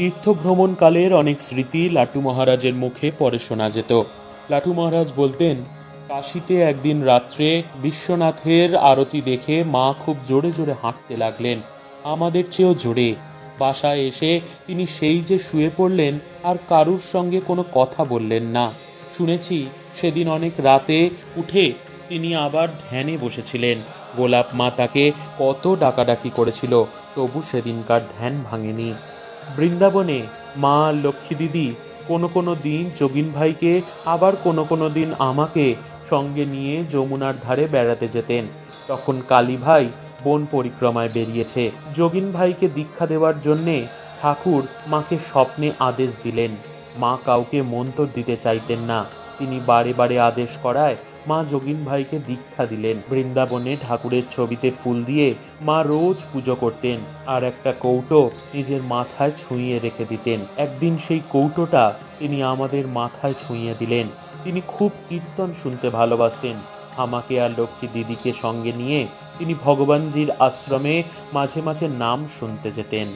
তীর্থভ্রমণকালের অনেক স্মৃতি লাটু মহারাজের মুখে পরে শোনা যেত। লাটু মহারাজ বলতেন, কাশিতে একদিন রাত্রে বিশ্বনাথের আরতি দেখে মা খুব জোরে জোরে হাঁটতে লাগলেন। আমাদের চেয়েও জোরে। বাসায় এসে তিনি সেই যে শুয়ে পড়লেন আর কারুর সঙ্গে কোনো কথা বললেন না। শুনেছি সেদিন অনেক রাতে উঠে তিনি আবার ধ্যানে বসেছিলেন। গোলাপ মা তাকে কত ডাকাডাকি করেছিল, তবু সেদিনকার ধ্যান ভাঙেনি। বৃন্দাবনে মা লক্ষ্মী দিদি কোনো কোনো দিন যোগিন ভাইকে, আবার কোনো কোনো দিন আমাকে সঙ্গে নিয়ে যমুনার ধারে বেড়াতে যেতেন। তখন কালী ভাই বন পরিক্রমায় বেরিয়েছে। যোগিন ভাইকে দীক্ষা দেওয়ার জন্যে ঠাকুর মাকে স্বপ্নে আদেশ দিলেন। মা কাউকে মন্তর দিতে চাইতেন না। তিনি বারে বারে আদেশ করায় মা যোগিন ভাইকে দীক্ষা দিলেন। বৃন্দাবনে ঠাকুরের ছবিতে ফুল দিয়ে মা রোজ পুজো করতেন আর একটা কৌটো নিজের মাথায় ছুঁয়ে রেখে দিতেন। একদিন সেই কৌটোটা তিনি আমাদের মাথায় ছুঁয়ে দিলেন। তিনি খুব কীর্তন শুনতে ভালোবাসতেন। আমাকে আর লক্ষ্মী দিদিকে সঙ্গে নিয়ে তিনি ভগবানজির আশ্রমে মাঝে মাঝে নাম শুনতে যেতেন।